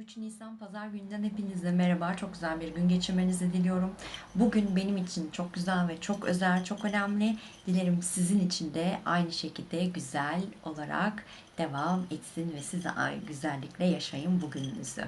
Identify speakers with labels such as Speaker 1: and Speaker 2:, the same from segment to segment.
Speaker 1: 3 Nisan Pazar gününden hepinize merhaba. Çok güzel bir gün geçirmenizi diliyorum. Bugün benim için çok güzel ve çok özel, çok önemli. Dilerim sizin için de aynı şekilde güzel olarak devam etsin ve siz de ay güzellikle yaşayın bugününüzü.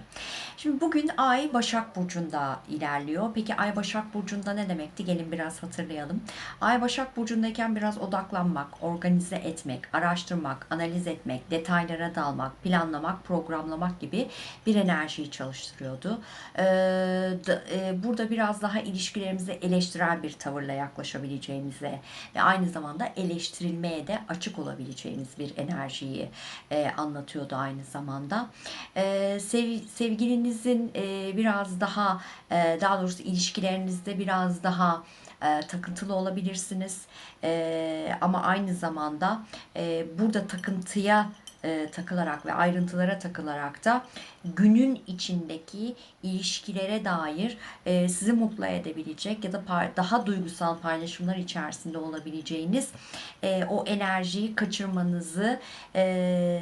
Speaker 1: Şimdi bugün Ay Başak Burcu'nda ilerliyor. Peki Ay Başak Burcu'nda ne demekti? Gelin biraz hatırlayalım. Ay Başak Burcu'ndayken biraz odaklanmak, organize etmek, araştırmak, analiz etmek, detaylara dalmak, planlamak, programlamak gibi bir enerjiyi çalıştırıyordu. Ee, da- e, burada biraz daha ilişkilerimize eleştirel bir tavırla yaklaşabileceğimize ve aynı zamanda eleştirilmeye de açık olabileceğimiz bir enerjiyi e, anlatıyordu aynı zamanda. Ee, sev- sevgilinizin e, biraz daha e, daha doğrusu ilişkilerinizde biraz daha e, takıntılı olabilirsiniz. E, ama aynı zamanda e, burada takıntıya e, takılarak ve ayrıntılara takılarak da günün içindeki ilişkilere dair e, sizi mutlu edebilecek ya da daha duygusal paylaşımlar içerisinde olabileceğiniz e, o enerjiyi kaçırmanızı e,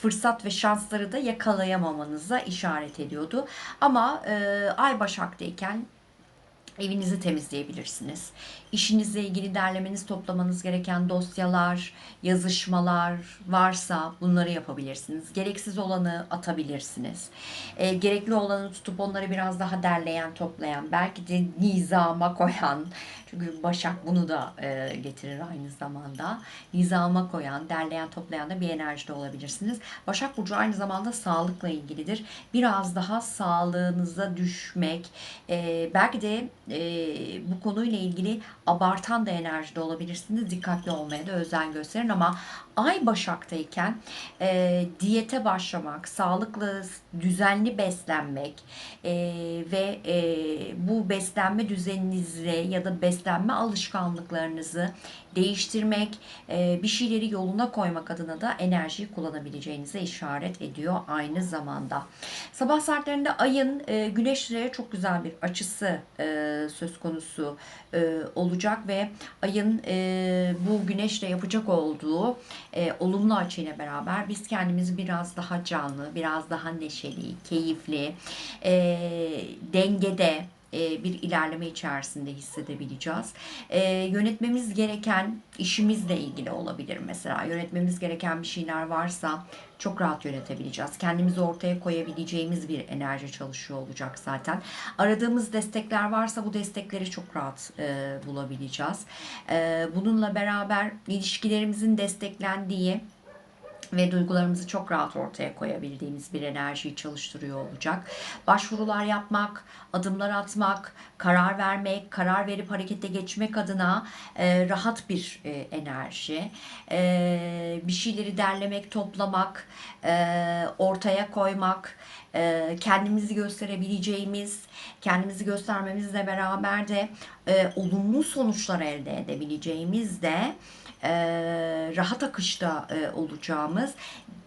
Speaker 1: fırsat ve şansları da yakalayamamanıza işaret ediyordu. Ama e, Ay Başak'tayken Evinizi temizleyebilirsiniz. İşinizle ilgili derlemeniz, toplamanız gereken dosyalar, yazışmalar varsa bunları yapabilirsiniz. Gereksiz olanı atabilirsiniz. E, gerekli olanı tutup onları biraz daha derleyen, toplayan, belki de nizama koyan, çünkü Başak bunu da e, getirir aynı zamanda. Nizama koyan, derleyen, toplayan da bir enerjide olabilirsiniz. Başak Burcu aynı zamanda sağlıkla ilgilidir. Biraz daha sağlığınıza düşmek, e, belki de e, bu konuyla ilgili abartan da enerjide olabilirsiniz. Dikkatli olmaya da özen gösterin ama Ay Başak'tayken e, diyete başlamak, sağlıklı, düzenli beslenmek e, ve e, bu beslenme düzeninizle ya da beslenme alışkanlıklarınızı değiştirmek, e, bir şeyleri yoluna koymak adına da enerjiyi kullanabileceğinize işaret ediyor aynı zamanda. Sabah saatlerinde ayın e, güneşle çok güzel bir açısı e, söz konusu e, olacak ve ayın e, bu güneşle yapacak olduğu e, olumlu açıyla beraber biz kendimizi biraz daha canlı, biraz daha neşeli, keyifli, e, dengede e, bir ilerleme içerisinde hissedebileceğiz. E, yönetmemiz gereken işimizle ilgili olabilir mesela. Yönetmemiz gereken bir şeyler varsa çok rahat yönetebileceğiz. Kendimizi ortaya koyabileceğimiz bir enerji çalışıyor olacak zaten. Aradığımız destekler varsa bu destekleri çok rahat e, bulabileceğiz. E, bununla beraber ilişkilerimizin desteklendiği ve duygularımızı çok rahat ortaya koyabildiğimiz bir enerjiyi çalıştırıyor olacak. Başvurular yapmak, adımlar atmak, karar vermek, karar verip harekete geçmek adına e, rahat bir e, enerji. E, bir şeyleri derlemek, toplamak, e, ortaya koymak, e, kendimizi gösterebileceğimiz, kendimizi göstermemizle beraber de e, olumlu sonuçlar elde edebileceğimiz de e, rahat akışta e, olacağımız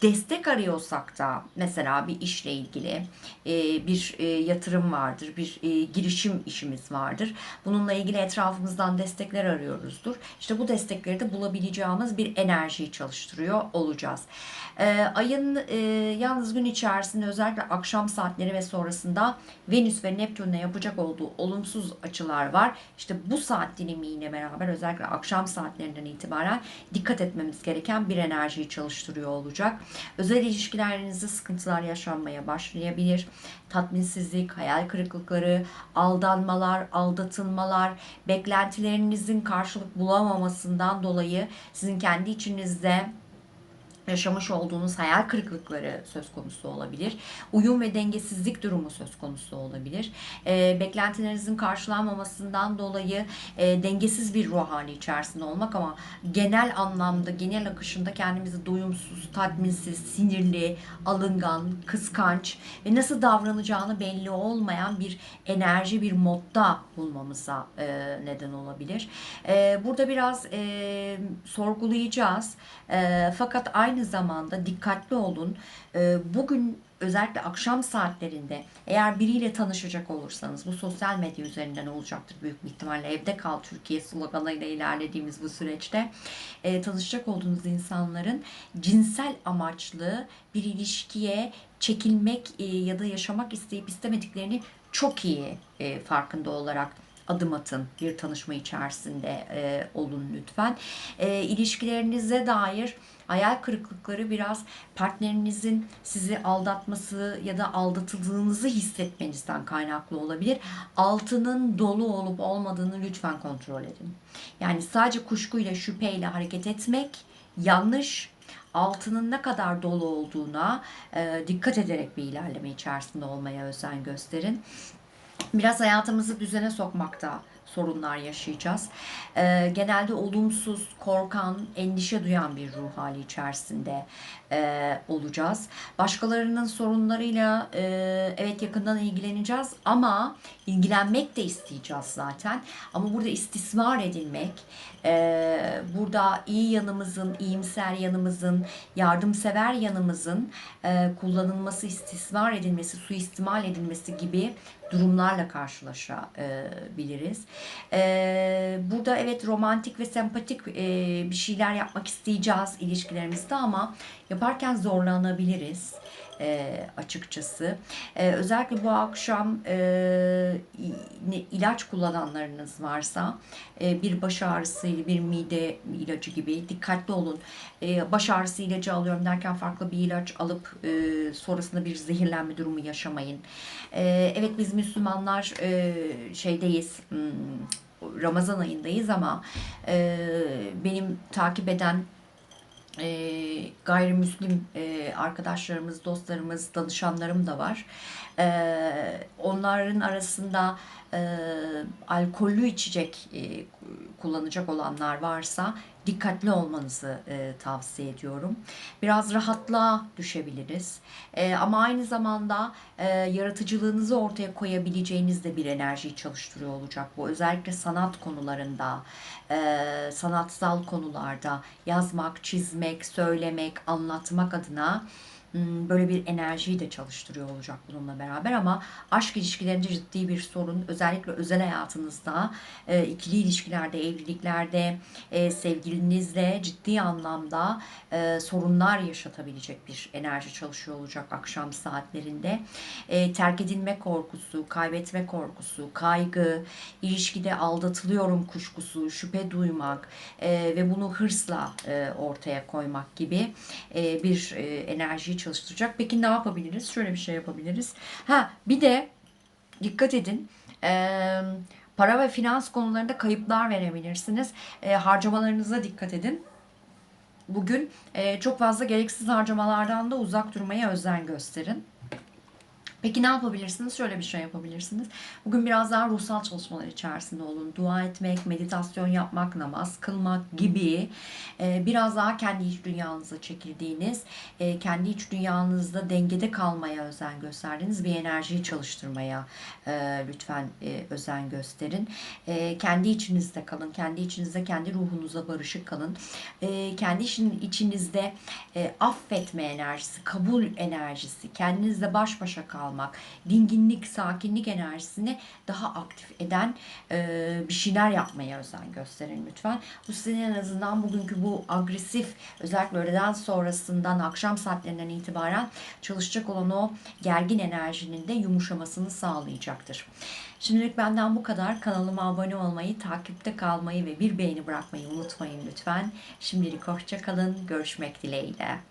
Speaker 1: destek arıyorsak da mesela bir işle ilgili e, bir e, yatırım vardır, bir e, girişim işimiz vardır. Bununla ilgili etrafımızdan destekler arıyoruzdur. İşte bu destekleri de bulabileceğimiz bir enerjiyi çalıştırıyor olacağız. E, ayın e, yalnız gün içerisinde özellikle akşam saatleri ve sonrasında Venüs ve Neptün'le yapacak olduğu olumsuz açılar var. İşte bu saat dilimiyle beraber özellikle akşam saatlerinden itibaren dikkat etmemiz gereken bir enerjiyi çalıştırıyor olacak. Özel ilişkilerinizde sıkıntılar yaşanmaya başlayabilir. Tatminsizlik, hayal kırıklıkları, aldanmalar, aldatılmalar, beklentilerinizin karşılık bulamamasından dolayı sizin kendi içinizde yaşamış olduğunuz hayal kırıklıkları söz konusu olabilir. Uyum ve dengesizlik durumu söz konusu olabilir. E, beklentilerinizin karşılanmamasından dolayı e, dengesiz bir ruh hali içerisinde olmak ama genel anlamda, genel akışında kendimizi doyumsuz, tatminsiz, sinirli, alıngan, kıskanç ve nasıl davranacağını belli olmayan bir enerji, bir modda bulmamıza e, neden olabilir. E, burada biraz e, sorgulayacağız. E, fakat aynı zamanda dikkatli olun. E, bugün özellikle akşam saatlerinde eğer biriyle tanışacak olursanız bu sosyal medya üzerinden olacaktır büyük bir ihtimalle. Evde kal Türkiye sloganıyla ilerlediğimiz bu süreçte e, tanışacak olduğunuz insanların cinsel amaçlı bir ilişkiye çekilmek e, ya da yaşamak isteyip istemediklerini çok iyi e, farkında olarak adım atın bir tanışma içerisinde e, olun lütfen. E, ilişkilerinize dair hayal kırıklıkları biraz partnerinizin sizi aldatması ya da aldatıldığınızı hissetmenizden kaynaklı olabilir. Altının dolu olup olmadığını lütfen kontrol edin. Yani sadece kuşkuyla şüpheyle hareket etmek yanlış altının ne kadar dolu olduğuna e, dikkat ederek bir ilerleme içerisinde olmaya özen gösterin. Biraz hayatımızı düzene sokmakta sorunlar yaşayacağız. Ee, genelde olumsuz, korkan, endişe duyan bir ruh hali içerisinde e, olacağız. Başkalarının sorunlarıyla e, evet yakından ilgileneceğiz ama ilgilenmek de isteyeceğiz zaten. Ama burada istismar edilmek, e, burada iyi yanımızın, iyimser yanımızın, yardımsever yanımızın e, kullanılması, istismar edilmesi, suistimal edilmesi gibi durumlarla karşılaşabiliriz. Ee, burada evet romantik ve sempatik e, bir şeyler yapmak isteyeceğiz ilişkilerimizde ama yaparken zorlanabiliriz e, açıkçası. E, özellikle bu akşam e, ilaç kullananlarınız varsa bir baş ağrısı, bir mide ilacı gibi dikkatli olun. Baş ağrısı ilacı alıyorum derken farklı bir ilaç alıp sonrasında bir zehirlenme durumu yaşamayın. Evet biz Müslümanlar e, şeydeyiz. hmm, Ramazan ayındayız ama e, benim takip eden e, gayrimüslim e, arkadaşlarımız, dostlarımız, danışanlarım da var. E, onların arasında e, alkollü içecek e, kullanacak olanlar varsa dikkatli olmanızı e, tavsiye ediyorum. Biraz rahatlığa düşebiliriz. E, ama aynı zamanda e, yaratıcılığınızı ortaya koyabileceğiniz de bir enerjiyi çalıştırıyor olacak bu. Özellikle sanat konularında, e, sanatsal konularda yazmak, çizmek, söylemek, anlatmak adına böyle bir enerjiyi de çalıştırıyor olacak bununla beraber ama aşk ilişkilerinde ciddi bir sorun özellikle özel hayatınızda e, ikili ilişkilerde evliliklerde e, sevgilinizle ciddi anlamda e, sorunlar yaşatabilecek bir enerji çalışıyor olacak akşam saatlerinde. Terk edilme korkusu kaybetme korkusu kaygı ilişkide aldatılıyorum kuşkusu şüphe duymak ve bunu hırsla ortaya koymak gibi bir enerjiyi çalıştıracak. Peki ne yapabiliriz? Şöyle bir şey yapabiliriz. Ha bir de dikkat edin. Eee, para ve finans konularında kayıplar verebilirsiniz. Eee, harcamalarınıza dikkat edin. Bugün eee, çok fazla gereksiz harcamalardan da uzak durmaya özen gösterin. Peki ne yapabilirsiniz? Şöyle bir şey yapabilirsiniz. Bugün biraz daha ruhsal çalışmalar içerisinde olun. Dua etmek, meditasyon yapmak, namaz kılmak gibi e, biraz daha kendi iç dünyanıza çekildiğiniz, e, kendi iç dünyanızda dengede kalmaya özen gösterdiğiniz bir enerjiyi çalıştırmaya e, lütfen özen gösterin. Kendi içinizde kalın, kendi içinizde, kendi ruhunuza barışık kalın. Kendi işin içinizde affetme enerjisi, kabul enerjisi, kendinizle baş başa kalmak, dinginlik, sakinlik enerjisini daha aktif eden e, bir şeyler yapmaya özen gösterin lütfen. Bu sizin en azından bugünkü bu agresif özellikle öğleden sonrasından akşam saatlerinden itibaren çalışacak olan o gergin enerjinin de yumuşamasını sağlayacaktır. Şimdilik benden bu kadar. Kanalıma abone olmayı, takipte kalmayı ve bir beğeni bırakmayı unutmayın lütfen. Şimdilik hoşça kalın. Görüşmek dileğiyle.